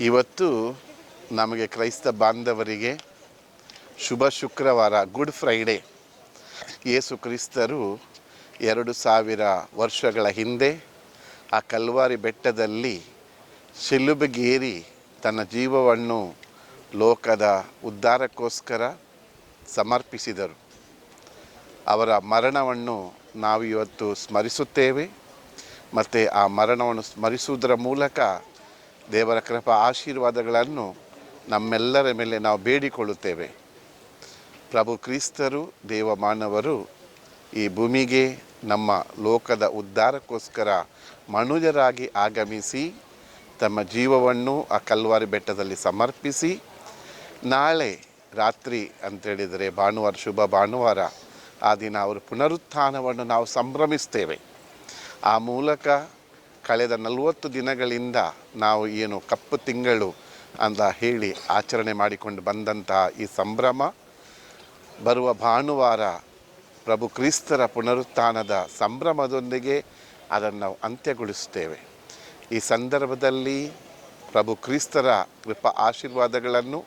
ಇವತ್ತು ನಮಗೆ ಕ್ರೈಸ್ತ ಬಾಂಧವರಿಗೆ ಶುಭ ಶುಕ್ರವಾರ, ಗುಡ್ ಫ್ರೈಡೇ. ಯೇಸು ಕ್ರಿಸ್ತರು ಎರಡು ಸಾವಿರ ವರ್ಷಗಳ ಹಿಂದೆ ಆ ಕಲ್ವಾರಿ ಬೆಟ್ಟದಲ್ಲಿ ಶಿಲುಬೆಗೇರಿ ತನ್ನ ಜೀವವನ್ನು ಲೋಕದ ಉದ್ಧಾರಕ್ಕೋಸ್ಕರ ಸಮರ್ಪಿಸಿದರು. ಅವರ ಮರಣವನ್ನು ನಾವು ಇವತ್ತು ಸ್ಮರಿಸುತ್ತೇವೆ. ಮತ್ತು ಆ ಮರಣವನ್ನು ಸ್ಮರಿಸುವುದರ ಮೂಲಕ ದೇವರ ಕೃಪಾ ಆಶೀರ್ವಾದಗಳನ್ನು ನಮ್ಮೆಲ್ಲರ ಮೇಲೆ ನಾವು ಬೇಡಿಕೊಳ್ಳುತ್ತೇವೆ. ಪ್ರಭು ಕ್ರಿಸ್ತರು, ದೇವಮಾನವರು ಈ ಭೂಮಿಗೆ ನಮ್ಮ ಲೋಕದ ಉದ್ಧಾರಕ್ಕೋಸ್ಕರ ಮನುಜರಾಗಿ ಆಗಮಿಸಿ, ತಮ್ಮ ಜೀವವನ್ನು ಆ ಕಲ್ವಾರಿ ಬೆಟ್ಟದಲ್ಲಿ ಸಮರ್ಪಿಸಿ, ನಾಳೆ ರಾತ್ರಿ ಅಂತೇಳಿದರೆ ಭಾನುವಾರ, ಶುಭ ಭಾನುವಾರ ಆ ದಿನ ಅವರ ಪುನರುತ್ಥಾನವನ್ನು ನಾವು ಸಂಭ್ರಮಿಸ್ತೇವೆ. ಆ ಮೂಲಕ ಕಳೆದ ನಲವತ್ತು ದಿನಗಳಿಂದ ನಾವು ಏನು ಕಪ್ಪು ತಿಂಗಳು ಅಂತ ಹೇಳಿ ಆಚರಣೆ ಮಾಡಿಕೊಂಡು ಬಂದಂತಹ ಈ ಸಂಭ್ರಮ ಬರುವ ಭಾನುವಾರ ಪ್ರಭು ಕ್ರಿಸ್ತರ ಪುನರುತ್ಥಾನದ ಸಂಭ್ರಮದೊಂದಿಗೆ ಅದನ್ನು ನಾವು ಅಂತ್ಯಗೊಳಿಸುತ್ತೇವೆ. ಈ ಸಂದರ್ಭದಲ್ಲಿ ಪ್ರಭು ಕ್ರಿಸ್ತರ ಕೃಪಾ ಆಶೀರ್ವಾದಗಳನ್ನು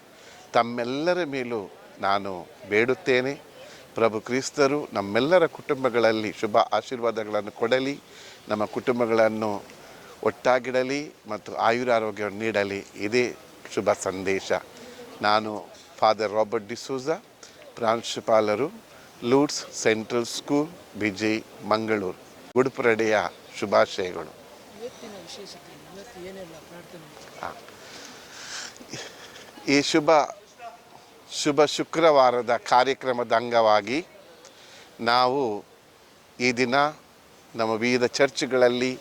ತಮ್ಮೆಲ್ಲರ ಮೇಲೂ ನಾನು ಬೇಡುತ್ತೇನೆ. ಪ್ರಭು ಕ್ರಿಸ್ತರು ನಮ್ಮೆಲ್ಲರ ಕುಟುಂಬಗಳಲ್ಲಿ ಶುಭ ಆಶೀರ್ವಾದಗಳನ್ನು ಕೊಡಲಿ ನಮ್ಮ ಕುಟುಂಬಗಳನ್ನು ಒಟ್ಟಾಗಿಡಲಿ ಮತ್ತು ಆಯುರಾರೋಗ್ಯವನ್ನು ನೀಡಲಿ. ಇದೇ ಶುಭ ಸಂದೇಶ. ನಾನು ಫಾದರ್ ರಾಬರ್ಟ್ ಡಿಸೂಜ ಪ್ರಾಂಶುಪಾಲರು Lourdes central school busy Mangaluru. ಉಡುಪುರಡೆಯ ಶುಭಾಶಯಗಳು. ಈ ಶುಭ ಶುಭ ಶುಕ್ರವಾರದ ಕಾರ್ಯಕ್ರಮದ ಅಂಗವಾಗಿ ನಾವು ಈ ದಿನ ನಮ್ಮ ವಿವಿಧ ಚರ್ಚ್ಗಳಲ್ಲಿ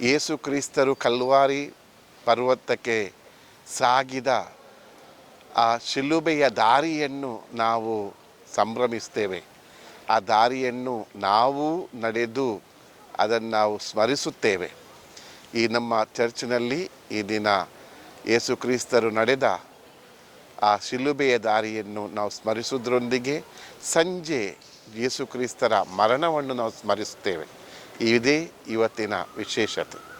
ಯೇಸು ಕ್ರಿಸ್ತರು ಕಲ್ವಾರಿ ಪರ್ವತಕ್ಕೆ ಸಾಗಿದ ಆ ಶಿಲುಬೆಯ ದಾರಿಯನ್ನು ನಾವು ಸಂಭ್ರಮಿಸ್ತೇವೆ. ಆ ದಾರಿಯನ್ನು ನಾವು ನಡೆದು ಅದನ್ನು ನಾವು ಸ್ಮರಿಸುತ್ತೇವೆ. ಈ ನಮ್ಮ ಚರ್ಚ್ನಲ್ಲಿ ಈ ದಿನ ಯೇಸು ಕ್ರಿಸ್ತರು ನಡೆದ ಆ ಶಿಲುಬೆಯ ದಾರಿಯನ್ನು ನಾವು ಸ್ಮರಿಸುವುದರೊಂದಿಗೆ ಸಂಜೆ ಯೇಸು ಕ್ರಿಸ್ತರ ಮರಣವನ್ನು ನಾವು ಸ್ಮರಿಸುತ್ತೇವೆ. ಇದೇ ಇವತ್ತಿನ ವಿಶೇಷತೆ.